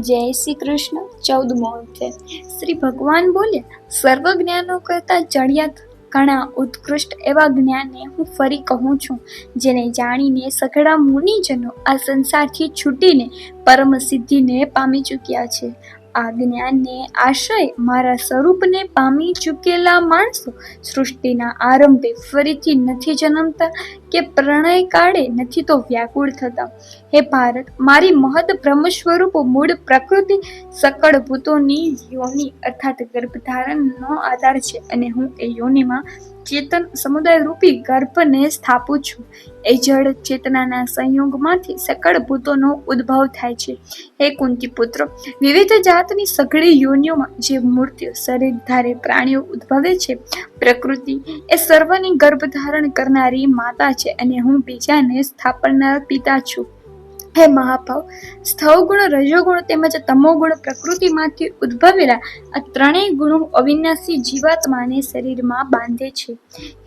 જય શ્રી કૃષ્ણ ચૌદમો અધ્યાય શ્રી ભગવાન બોલ્યા સર્વ જ્ઞાનો કરતાં ચડિયાત ઘણા ઉત્કૃષ્ટ એવા જ્ઞાનને હું ફરી કહું છું, જેને જાણીને સઘળા મુનિજનો આ સંસારથી છૂટીને પરમ સિદ્ધિને પામી ચૂક્યા છે. આ જ્ઞાનને આશય મારા સ્વરૂપને પામી ચૂકેલા માણસો સૃષ્ટિના આરંભે ફરીથી નથી જન્મતા કે પ્રણય કાળે નથી તો વ્યાકુળ થતા. હે ભારત, મારી મહદ બ્રહ્મ સ્વરૂપ મૂળ પ્રકૃતિ સકળ ભૂતોની યોનિ અર્થાત ગર્ભધારણનો આધાર છે અને હું એ યોનિમાં ચેતન સમુદાય રૂપી ગર્ભને સ્થાપું છું. એ જળ ચેતનાના સંયોગમાંથી સકળ ભૂતોનો ઉદ્ભવ થાય છે. હે કુંતી પુત્ર વિવિધ જાતની સઘળી યોનિઓમાં જે મૂર્તિઓ, શરીર ધારે પ્રાણીઓ ઉદ્ભવે છે, પ્રકૃતિ એ સર્વની ગર્ભધારણ કરનારી માતા છે અને હું બીજાને સ્થાપનાર પિતા છું. હે મહાભાવ. સ્થવગુણ, રજોગુણ તેમજ તમોગુણ પ્રકૃતિમાંથી ઉદ્ભવેલા આ ત્રણેય ગુણો અવિનાશી જીવાત્માને શરીરમાં બાંધે છે.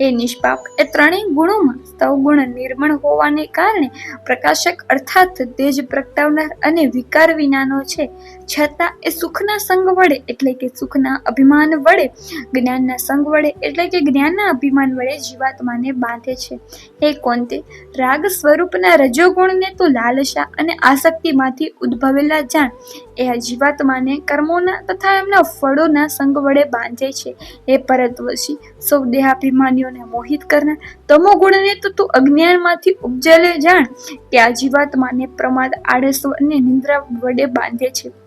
હે નિષ્પાપ, એ ત્રણેય ગુણોમાં સ્થવગુણ નિર્મળ હોવાને કારણે પ્રકાશક અર્થાત તેજ પ્રગટાવનાર અને વિકાર વિનાનો છે. છતાં એ સુખના સંગ વડે એટલે કે સુખના અભિમાન વડે, જ્ઞાનના સંગ વડે એટલે કે જ્ઞાનના અભિમાન વડે જીવાત્માને બાંધે છે. હે કોંતે, રાગ સ્વરૂપના રજોગુણને તો લાલસા અને આસક્તિમાંથી ઉદ્ભવેલા જાણ એ જીવાત્માને કર્મોના તથા એમના ફળોના સંગ વડે બાંધે છે. એ પરતવશી સૌ દેહાભિમાનીઓને મોહિત કરનાર તમો ગુણને તો તું અજ્ઞાનમાંથી ઉપજેલે જાણ. કે આ જીવાત્માને પ્રમાદ આળસ અને નિંદ્રા વડે બાંધે છે.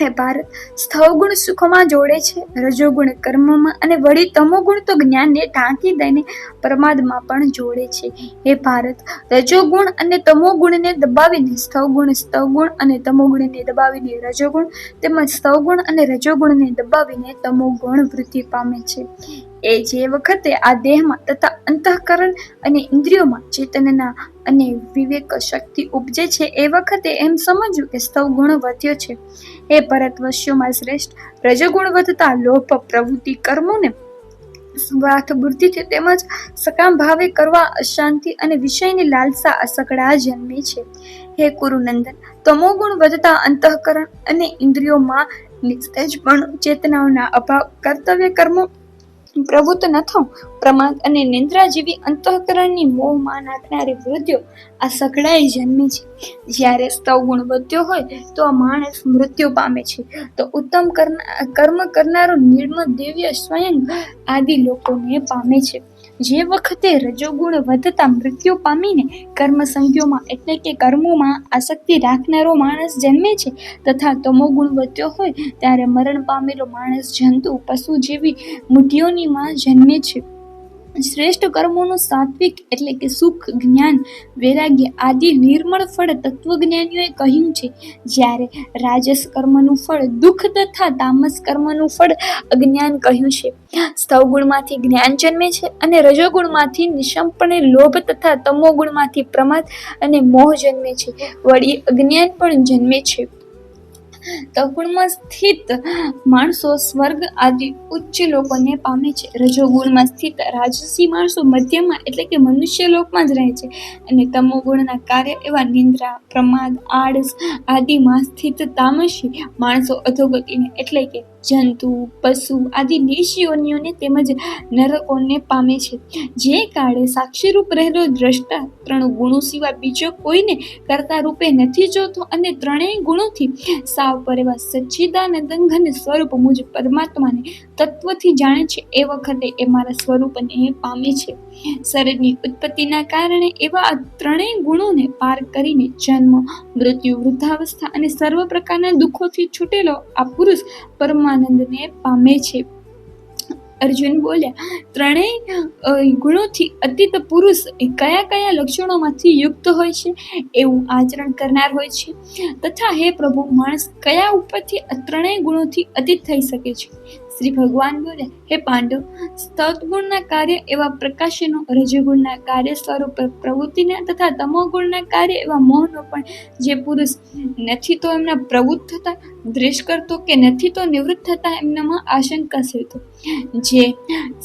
હે ભારત, સ્થવગુણ સુખમાં જોડે છે. રજોગુણ કર્મમાં અને વળી તમોગુણ તો જ્ઞાનને ઢાંકી દઈને પ્રમાદમાં પણ જોડે છે. હે ભારત, રજોગુણ અને તમોગુણને દબાવીને સ્થવગુણ સ્તવગુણ અને તમોગુણને દબાવીને રજોગુણ તેમજ સ્તવગુણ અને રજોગુણને દબાવીને તમોગુણ વૃદ્ધિ પામે છે. એ જે વખતે આ દેહમાં તથા અંતઃકરણ અને ઇન્દ્રિયોમાં ચેતનના અને વિવેક શક્તિ ઉપજે છે. એ વખતે એમ સમજવું કે સ્તવ ગુણ વધ્યો છે. એ પરતવશ્યોમાં શ્રેષ્ઠ રજગુણ વધતા લોભ પ્રવૃત્તિ કર્મોને સ્વાર્થ બુદ્ધિથી તેમજ સકામ ભાવે કરવા અશાંતિ અને વિષયની લાલસા અસકડા જન્મે છે. હે કુરુનંદન તમોગુણ વધતા અંતઃકરણ અને ઇન્દ્રિયોમાં નિસ્તેજ પણ ચેતનાઓના અભાવ, કર્તવ્ય કર્મો પ્રવૃત્ત ન થવું પ્રમાદ અને નિંદ્રા જેવી અંતઃકરણની મોહમાં નાખનારી વૃદ્ધિઓ આ સઘળાએ જન્મે છે. જ્યારે ગુણ વધ્યો હોય તો આ માણસ મૃત્યુ પામે છે. તો ઉત્તમ કર્મ કરનારો નિર્મળ દિવ્ય સ્વયં આદિ લોકોને પામે છે. જે વખતે રજોગુણ વધતા મૃત્યુ પામીને કર્મ સંઘ્યોમાં એટલે કે કર્મોમાં આસક્તિ રાખનારો માણસ જન્મે છે તથા તમોગુણ વધ્યો હોય ત્યારે મરણ પામેલો માણસ જંતુ, પશુ જેવી મુઠ્ઠીઓનીમાં જન્મે છે. શ્રેષ્ઠ કર્મોનું સાત્વિક એટલે કે સુખ, જ્ઞાન, વૈરાગ્ય આદિ નિર્મળ ફળ તત્વજ્ઞાનીઓએ કહ્યું છે. જ્યારે રાજસ કર્મનું ફળ, દુઃખ તથા તામસ કર્મનું ફળ અજ્ઞાન કહ્યું છે. સ્તવગુણમાંથી જ્ઞાન જન્મે છે અને રજોગુણમાંથી નિશંપણે લોભ તથા તમોગુણમાંથી પ્રમાદ અને મોહ જન્મે છે. વળી અજ્ઞાન પણ જન્મે છે. તવગુણમાં સ્થિત માણસો સ્વર્ગ આદિ ઉચ્ચ લોકોને પામે છે. રજોગુણમાં સ્થિત રાજસી માણસો મધ્યમાં એટલે કે મનુષ્ય લોકમાં જ રહે છે. અને તમોગુણના કાર્ય એવા નિંદ્રા, પ્રમાદ, આળસ આદિમાં સ્થિત તામસી માણસો અધોગતિને એટલે કે જંતુ, પશુ આદિ નિશયોનીઓને તેમજ નરકોને પામે છે. જે કાળે સાક્ષીરૂપ રહેલો દ્રષ્ટા ત્રણ ગુણો સિવાય બીજો કોઈને કરતા રૂપે નથી જોતો અને ત્રણેય ગુણોથી સાવ પર એવા સચ્ચિદાનંદ ઘન સ્વરૂપ મુજબ પરમાત્માને તત્વથી જાણે છે, એ વખતે એ મારા સ્વરૂપને પામે છે. શરીરની ઉત્પત્તિના કારણે એવા ત્રણેય ગુણોને પાર કરીને જન્મ, મૃત્યુ, વૃદ્ધાવસ્થા અને સર્વ પ્રકારના દુઃખોથી છૂટેલો આ પુરુષ પરમાનંદને પામે છે. અર્જુન બોલ્યા ત્રણેય ગુણોથી અતીત પુરુષ એ કયા કયા લક્ષણોમાંથી યુક્ત હોય છે? એવું આચરણ કરનાર હોય છે. તથા હે પ્રભુ, માણસ કયા ઉપરથી ત્રણેય ગુણોથી અતીત થઈ શકે છે? શ્રી ભગવાન બોલે હે પાંડવ સત્ગુણના કાર્ય એવા પ્રકાશનો, રજગુણના કાર્ય સ્વરૂપ પ્રવૃત્તિના તથા તમોગુણના કાર્ય એવા મોહનો પણ જે પુરુષ નથી તો એમના પ્રવૃત્ત થતા, દ્વેષ કરતો કે નથી તો નિવૃત્ત થતા એમનામાં આશંકા સેતો જે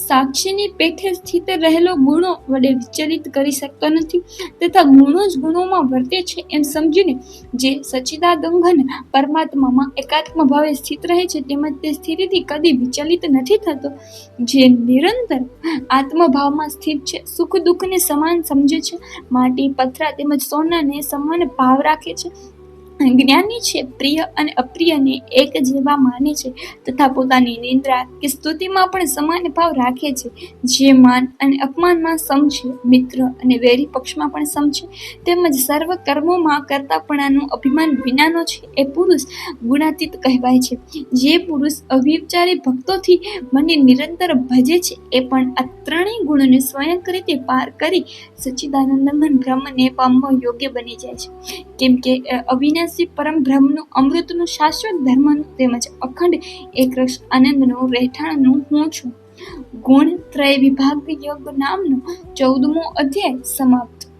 સાક્ષીની પેઠે સ્થિત રહેલો ગુણો વડે વિચલિત કરી શકતો નથી તથા ગુણો જ ગુણોમાં વર્તે છે એમ સમજીને જે સચ્ચિદાદંઘન પરમાત્મામાં એકાત્મ ભાવે સ્થિત રહે છે તેમજ તે સ્થિતિથી કદી વિચલિત નથી થતો, જે નિરંતર આત્મભાવમાં સ્થિત છે, સુખ દુઃખને સમાન સમજે છે, માટી, પથરા તેમજ સોનાને સમાન ભાવ રાખે છે જ્ઞાની છે પ્રિય અને અપ્રિયને એક જેવા માને છે તથા પોતાની નિંદ્રા કે સ્તુતિમાં પણ સમાન ભાવ રાખે છે. જે માન અને અપમાનમાં સમ છે મિત્ર અને વેરી પક્ષમાં પણ સમ છે. તેમજ સર્વ કર્મોમાં કરતાપણાનું અભિમાન વિનાનો છે એ પુરુષ ગુણાતીત કહેવાય છે. જે પુરુષ અવ્યવચારી ભક્તોથી મને નિરંતર ભજે છે એ પણ આ ત્રણેય ગુણોને સ્વયં રીતે પાર કરી સચ્ચિદાનંદમન બ્રહ્મને પામવા યોગ્ય બની જાય છે. કેમ કે અ, અવિનાશી પરમ બ્રહ્મનું અમૃતનું શાશ્વત ધર્મનું તેમજ અખંડ એકરસ આનંદનું રહેઠાણનું હું છું. ગુણ ત્રય વિભાગ યોગ નામનો ચૌદમો અધ્યાય સમાપ્ત.